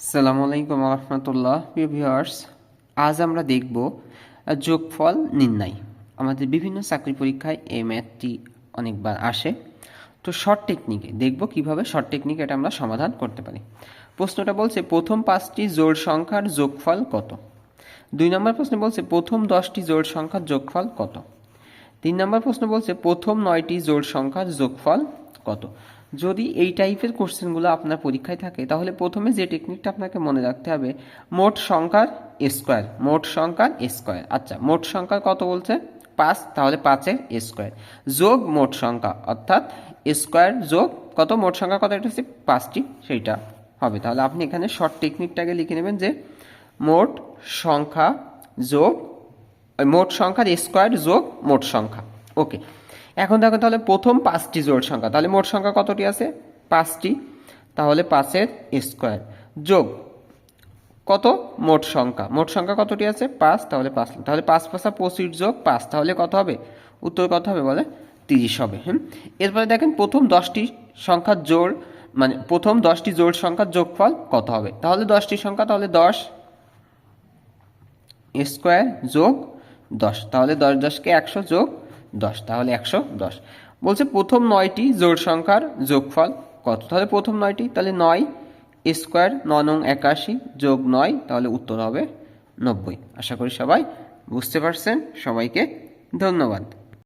আসসালামু আলাইকুম রহমতুল্লাহ, প্রিয় ভিউয়ার্স আজ আমরা দেখব যোগফল নির্ণয়। আমাদের বিভিন্ন চাকরি পরীক্ষায় এই ম্যাথটি অনেকবার আসে। তো শর্ট টেকনিকে দেখব কীভাবে শর্ট টেকনিক এটা আমরা সমাধান করতে পারি। প্রশ্নটা বলছে, প্রথম পাঁচটি জোড় সংখ্যার যোগফল কত? দুই নম্বর প্রশ্ন বলছে, প্রথম দশটি জোড় সংখ্যার যোগফল কত? তিন নম্বর প্রশ্ন বলছে, প্রথম নয়টি জোড় সংখ্যার যোগফল কত? যদি এই টাইপের কোশ্চেনগুলো আপনার পরীক্ষায় থাকে, তাহলে প্রথমে যে টেকনিকটা আপনাকে মনে রাখতে হবে, মোট সংখ্যার স্কোয়ার মোট সংখ্যার স্কোয়ার আচ্ছা মোট সংখ্যার কত বলছে? পাঁচ, তাহলে পাঁচের স্কোয়ার যোগ মোট সংখ্যা, অর্থাৎ স্কোয়ার যোগ কত? মোট সংখ্যা কত এটা হচ্ছে পাঁচটি, সেইটা হবে। তাহলে আপনি এখানে শর্ট টেকনিকটাকে লিখে নেবেন যে মোট সংখ্যা যোগ, মোট সংখ্যার স্কোয়ার যোগ মোট সংখ্যা। ওকে এখন দেখো তাহলে প্রথম পাঁচটি জোড় সংখ্যা। তাহলে মোট সংখ্যা কতটি আছে? পাঁচটি। তাহলে পাঁচের স্কোয়ার যোগ। কত? মোট সংখ্যা। মোট সংখ্যা কতটি আছে? পাঁচ। তাহলে পাঁচ। তাহলে পাঁচ পাঁচা পঁচিশ যোগ পাঁচ, তাহলে কত হবে? উত্তর কত হবে বলে? তিরিশ হবে, হুম? এরপরে দেখেন প্রথম দশটি সংখ্যার জোড় মানে প্রথম দশটি জোড় সংখ্যার যোগফল কত হবে? তাহলে দশটি সংখ্যা, তাহলে দশ স্কোয়ার যোগ দশ। তাহলে দশ দশকে একশো যোগ দশ, তাহলে একশো দশ। বলছে প্রথম নয়টি জোর সংখ্যার যোগফল কত? তাহলে প্রথম নয়টি, তাহলে নয় স্কোয়ার ন একাশি যোগ নয়, তাহলে উত্তর হবে নব্বই। আশা করি সবাই বুঝতে পারছেন, সবাইকে ধন্যবাদ।